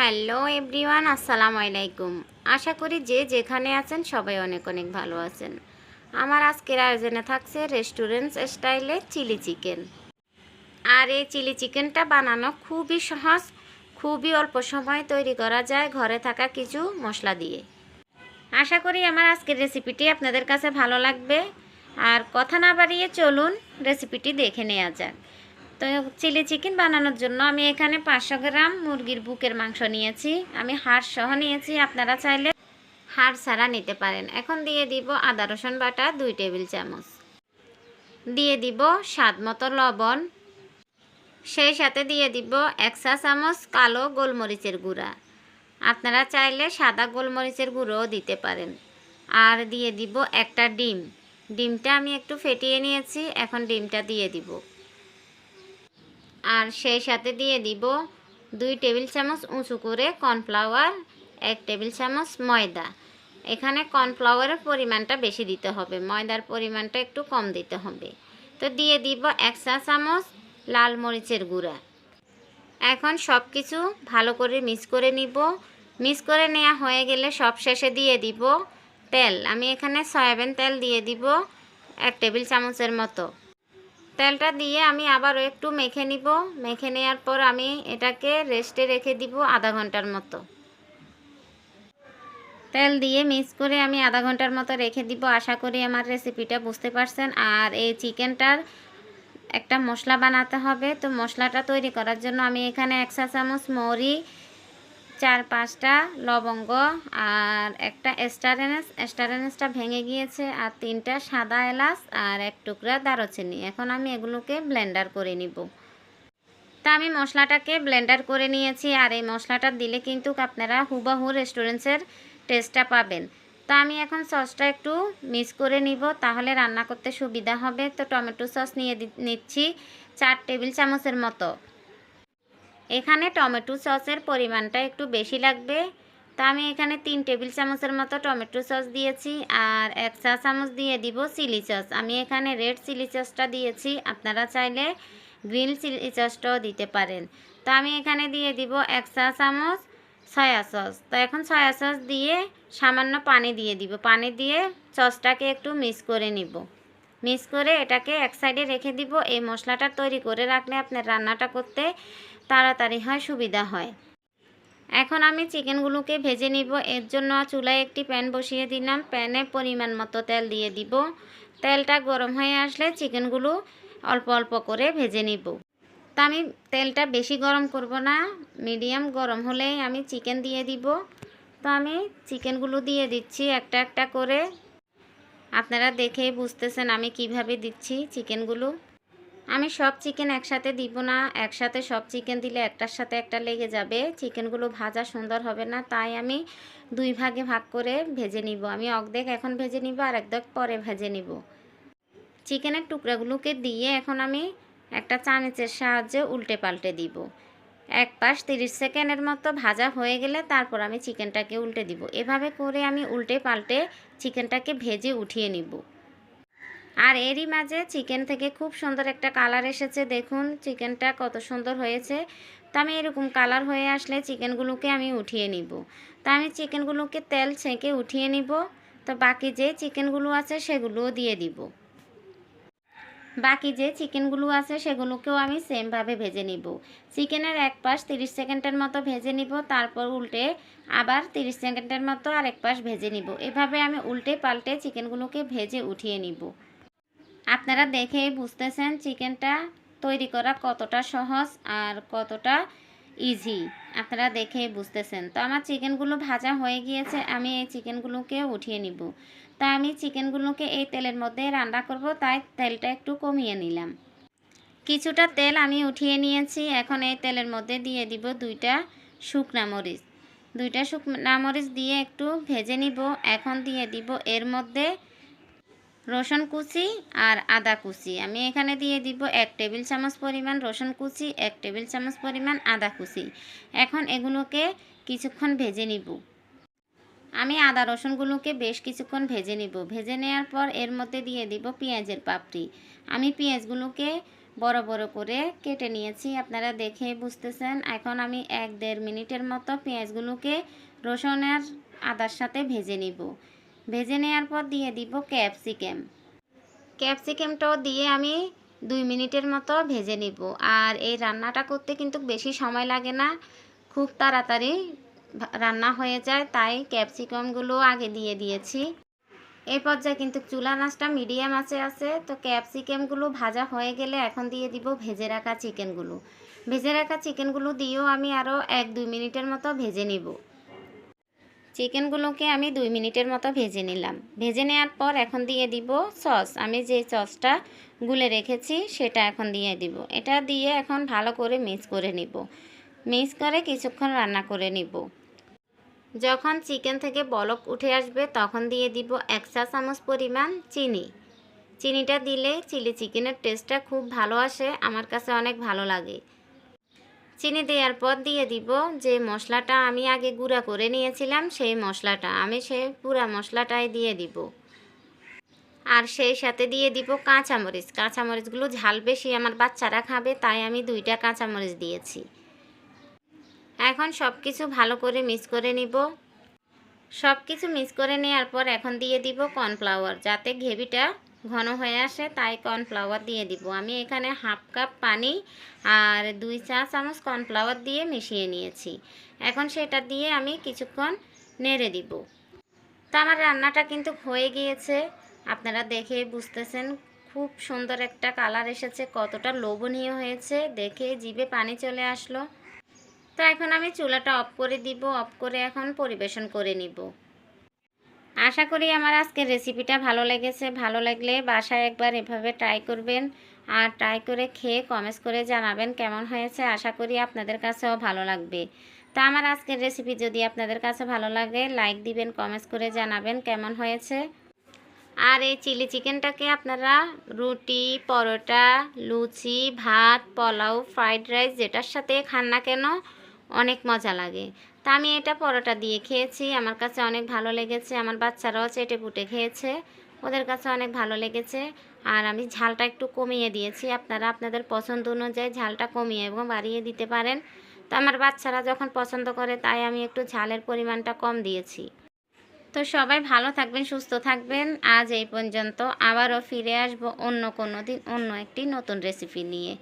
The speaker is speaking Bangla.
হ্যালো এভরিওয়ান, আসসালামু আলাইকুম। আশা করি যে যেখানে আছেন সবাই অনেক অনেক ভালো আছেন। আমার আজকের আয়োজনে থাকছে রেস্টুরেন্ট স্টাইলে চিলি চিকেন। আর এই চিলি চিকেনটা বানানো খুবই সহজ, খুবই অল্প সময় তৈরি করা যায় ঘরে থাকা কিছু মশলা দিয়ে। আশা করি আমার আজকের রেসিপিটি আপনাদের কাছে ভালো লাগবে। আর কথা না বাড়িয়ে চলুন রেসিপিটি দেখে নেওয়া যাক। তো চিলি চিকেন বানানোর জন্য আমি এখানে পাঁচশো গ্রাম মুরগির বুকের মাংস নিয়েছি। আমি হাড় সহ নিয়েছি, আপনারা চাইলে হাড় ছাড়া নিতে পারেন। এখন দিয়ে দিব আদা, রসুন বাটা, দুই টেবিল চামচ। দিয়ে দিব স্বাদ মতো লবণ। সেই সাথে দিয়ে দিব এক চা চামচ কালো গোলমরিচের গুঁড়া। আপনারা চাইলে সাদা গোলমরিচের গুঁড়োও দিতে পারেন। আর দিয়ে দিব একটা ডিম। ডিমটা আমি একটু ফেটিয়ে নিয়েছি, এখন ডিমটা দিয়ে দিব। আর সেই সাথে দিয়ে দিব দুই টেবিল চামচ উঁচু করে কর্নফ্লাওয়ার, এক টেবিল চামচ ময়দা। এখানে কর্নফ্লাওয়ারের পরিমাণটা বেশি দিতে হবে, ময়দার পরিমাণটা একটু কম দিতে হবে। তো দিয়ে দিব এক চা চামচ লাল মরিচের গুঁড়া। এখন সব কিছু ভালো করে মিক্স করে নিব। মিক্স করে নেওয়া হয়ে গেলে সব শেষে দিয়ে দিব তেল। আমি এখানে সয়াবিন তেল দিয়ে দিব, এক টেবিল চামচের মতো। তেলটা দিয়ে আমি আবারও একটু মেখে নিব। মেখে নেওয়ার পর আমি এটাকে রেস্টে রেখে দিব আধা ঘণ্টার মতো। তেল দিয়ে মিক্স করে আমি আধা ঘণ্টার মতো রেখে দিব। আশা করি আমার রেসিপিটা বুঝতে পারছেন। আর এই চিকেনটার একটা মশলা বানাতে হবে। তো মশলাটা তৈরি করার জন্য আমি এখানে এক চা চামচ মৌরি চার পাঁচটা লবঙ্গ আর একটা স্টারেনেস স্টারেনেসটা ভেঙে গিয়েছে আর তিনটা সাদা এলাচ আর এক টুকরা দারুচিনি। এখন আমি এগুলোকে ব্লেন্ডার করে নিব। তা আমি মশলাটাকে ব্লেন্ডার করে নিয়েছি আর এই মশলাটা দিলে কিন্তু আপনারা হুবাহু রেস্টুরেন্টসের টেস্টটা পাবেন। তো আমি এখন সসটা একটু মিক্স করে নিব, তাহলে রান্না করতে সুবিধা হবে। তো টমেটো সস নিয়ে নিচ্ছি চার টেবিল চামচের মতো। এখানে টমেটো সসের পরিমাণটা একটু বেশি লাগবে। তা আমি এখানে তিন টেবিল চামচের মতো টমেটো সস দিয়েছি আর এক চা চামচ দিয়ে দিব চিলি সস। আমি এখানে রেড চিলি সসটা দিয়েছি, আপনারা চাইলে গ্রিন চিলি সসটাও দিতে পারেন। তো আমি এখানে দিয়ে দিব এক চা চামচ সয়া সস। তো এখন সয়া সস দিয়ে সামান্য পানি দিয়ে দিব। পানি দিয়ে সসটাকে একটু মিক্স করে নিব। মিক্স করে এটাকে এক সাইডে রেখে দিব। এই মশলাটা তৈরি করে রাখলে আপনার রান্নাটা করতে তাড়াতাড়ি হয়, সুবিধা হয়। এখন আমি চিকেনগুলোকে ভেজে নিব। এর জন্য চুলায় একটি প্যান বসিয়ে দিলাম। প্যানে পরিমাণ মতো তেল দিয়ে দিব। তেলটা গরম হয়ে আসলে চিকেনগুলো অল্প অল্প করে ভেজে নিব। তা আমি তেলটা বেশি গরম করব না। মিডিয়াম গরম হলেই আমি চিকেন দিয়ে দিব। তো আমি চিকেনগুলো দিয়ে দিচ্ছি একটা একটা করে। আপনারা দেখেই বুঝতেছেন আমি কীভাবে দিচ্ছি চিকেনগুলো? আমি সব চিকেন একসাথে দিব না, একসাথে সব চিকেন দিলে একটার সাথে একটা লেগে যাবে। চিকেনগুলো ভাজা সুন্দর হবে না, তাই আমি দুই ভাগে ভাগ করে ভেজে নিব। আমি অর্ধেক এখন ভেজে নিব আর একদক পরে ভেজে নিব। চিকেনের টুকরাগুলোকে দিয়ে এখন আমি একটা চামচের সাহায্যে উল্টে পাল্টে দিব। এক পাশ তিরিশ সেকেন্ডের মতো ভাজা হয়ে গেলে তারপর আমি চিকেনটাকে উল্টে দিব। এভাবে করে আমি উল্টে পাল্টে চিকেনটাকে ভেজে উঠিয়ে নিব। আর এরই মাঝে চিকেন থেকে খুব সুন্দর একটা কালার এসেছে, দেখুন। চিকেনটা কত সুন্দর হয়েছে। তো আমি এরকম কালার হয়ে আসলে চিকেনগুলোকে আমি উঠিয়ে নিব। তা আমি চিকেনগুলোকে তেল ছেঁকে উঠিয়ে নিব। তো বাকি যে চিকেনগুলো আছে সেগুলোও দিয়ে দিব। বাকি যে চিকেনগুলো আছে সেগুলোকেও আমি সেমভাবে ভেজে নিব। চিকেনের এক পাশ তিরিশ সেকেন্ডের মতো ভেজে নিব, তারপর উল্টে আবার তিরিশ সেকেন্ডের মতো আর এক পাশ ভেজে নিব। এভাবে আমি উল্টে পাল্টে চিকেনগুলোকে ভেজে উঠিয়ে নিব। আপনারা দেখে বুঝতেছেন চিকেনটা তৈরি করা কতটা সহজ আর কতটা ইজি আপনারা দেখে বুঝতেছেন। তো আমার চিকেনগুলো ভাজা হয়ে গিয়েছে, আমি এই চিকেনগুলোকে উঠিয়ে নিব। তা আমি চিকেনগুলোকে এই তেলের মধ্যে রান্না করব, তাই তেলটা একটু কমিয়ে নিলাম। কিছুটা তেল আমি উঠিয়ে নিয়েছি, এখন এই তেলের মধ্যে দিয়ে দিব দুইটা শুকনা মরিচ। দুইটা শুকনা মরিচ দিয়ে একটু ভেজে নিব, এখন দিয়ে দিব এর মধ্যে রসুন কুচি আর আদা কুচি। আমি এখানে দিয়ে দিব এক টেবিল চামচ পরিমাণ রসুন কুচি, এক টেবিল চামচ পরিমাণ আদা কুচি। এখন এগুলোকে কিছুক্ষণ ভেজে নিব। আমি আদা রসুনগুলোকে বেশ কিছুক্ষণ ভেজে নিব। ভেজে নেওয়ার পর এর মধ্যে দিয়ে দিব পেঁয়াজের পাপড়ি। আমি পেঁয়াজগুলোকে বড় বড় করে কেটে নিয়েছি, আপনারা দেখে বুঝতেছেন। এখন আমি এক দেড় মিনিটের মতো পেঁয়াজগুলোকে রসুনের আদার সাথে ভেজে নিব। ভেজে নেওয়ার পর দিয়ে দিব ক্যাপসিকাম। ক্যাপসিকামটাও দিয়ে আমি দুই মিনিটের মতো ভেজে নিব। আর এই রান্নাটা করতে কিন্তু বেশি সময় লাগে না। খুব তাড়াতাড়ি রান্না হয়ে যায়, তাই ক্যাপসিকামগুলো আগে দিয়ে দিয়েছি। এই পর্যায়ে কিন্তু চুলা নাচটা মিডিয়াম আছে আছে, তো ক্যাপসিকামগুলো ভাজা হয়ে গেলে এখন দিয়ে দিব ভেজে রাখা চিকেনগুলো। ভেজে রাখা চিকেনগুলো দিয়েও আমি আরও এক দুই মিনিটের মতো ভেজে নিব। চিকেনগুলোকে আমি দুই মিনিটের মতো ভেজে নিলাম। ভেজে নেওয়ার পর এখন দিয়ে দিব সস। আমি যে সসটা গুলে রেখেছি, সেটা এখন দিয়ে দিব। এটা দিয়ে এখন ভালো করে মিক্স করে নিব। মিক্স করে কিছুক্ষণ রান্না করে নিব। যখন চিকেন থেকে বলক উঠে আসবে, তখন দিয়ে দিব এক চা চামচ পরিমাণ চিনি। চিনিটা দিলে চিলি চিকেনের টেস্টটা খুব ভালো আসে, আমার কাছে অনেক ভালো লাগে। চিনি দেওয়ার পর দিয়ে দিব। যে মশলাটা আমি আগে গুঁড়া করে নিয়েছিলাম, সেই মশলাটা আমি সেই পুরা মশলাটাই দিয়ে দিব। আর সেই সাথে দিয়ে দিব কাঁচামরিচ। কাঁচামরিচগুলো ঝাল বেশি আমার বাচ্চারা খাবে, তাই আমি দুইটা কাঁচামরিচ দিয়েছি। এখন সব কিছু ভালো করে মিক্স করে নিব। সব কিছু মিক্স করে নেওয়ার পর এখন দিয়ে দিব কর্নফ্লাওয়ার, যাতে গ্রেভিটা ঘন হয়ে আসে, তাই কর্নফ্লাওয়ার দিয়ে দিব। আমি এখানে হাফ কাপ পানি আর দুই চা চামচ কর্নফ্লাওয়ার দিয়ে মিশিয়ে নিয়েছি। এখন সেটা দিয়ে আমি কিছুক্ষণ নেড়ে দিব। তা আমার রান্নাটা কিন্তু হয়ে গিয়েছে। আপনারা দেখে বুঝতেছেন খুব সুন্দর একটা কালার এসেছে, কতটা লোভনীয় হয়েছে। দেখে জিভে পানি চলে আসলো। তো এখন আমি চুলাটা অফ করে দিব অফ করে এখন পরিবেশন করে নিব। আশা করি আমার আজকের রেসিপিটা ভালো লেগেছে। ভালো লাগলে বাসায় একবার এভাবে ট্রাই করবেন। আর ট্রাই করে খেয়ে কমেন্টস করে জানাবেন কেমন হয়েছে। আশা করি আপনাদের কাছেও ভালো লাগবে। তা আমার আজকের রেসিপি যদি আপনাদের কাছে ভালো লাগে লাইক দিবেন কমেন্টস করে জানাবেন কেমন হয়েছে। আর এই চিলি চিকেনটাকে আপনারা রুটি, পরোটা, লুচি, ভাত, পোলাও ফ্রাইড রাইস যেটার সাথে খান না কেন অনেক মজা লাগে। তা আমি এটা পরোটা দিয়ে খেয়েছি, আমার কাছে অনেক ভালো লেগেছে, আমার বাচ্চারাও চেটে পুটে খেয়েছে, ওদের কাছে অনেক ভালো লেগেছে। আর আমি ঝালটা একটু কমিয়ে দিয়েছি, আপনারা আপনাদের পছন্দ অনুযায়ী ঝালটা কমিয়ে এবং বাড়িয়ে দিতে পারেন। তো আমার বাচ্চারা যখন পছন্দ করে, তাই আমি একটু ঝালের পরিমাণটা কম দিয়েছি। তো সবাই ভালো থাকবেন, সুস্থ থাকবেন। আজ এই পর্যন্ত আবারও ফিরে আসব অন্য কোনো দিন অন্য একটি নতুন রেসিপি নিয়ে।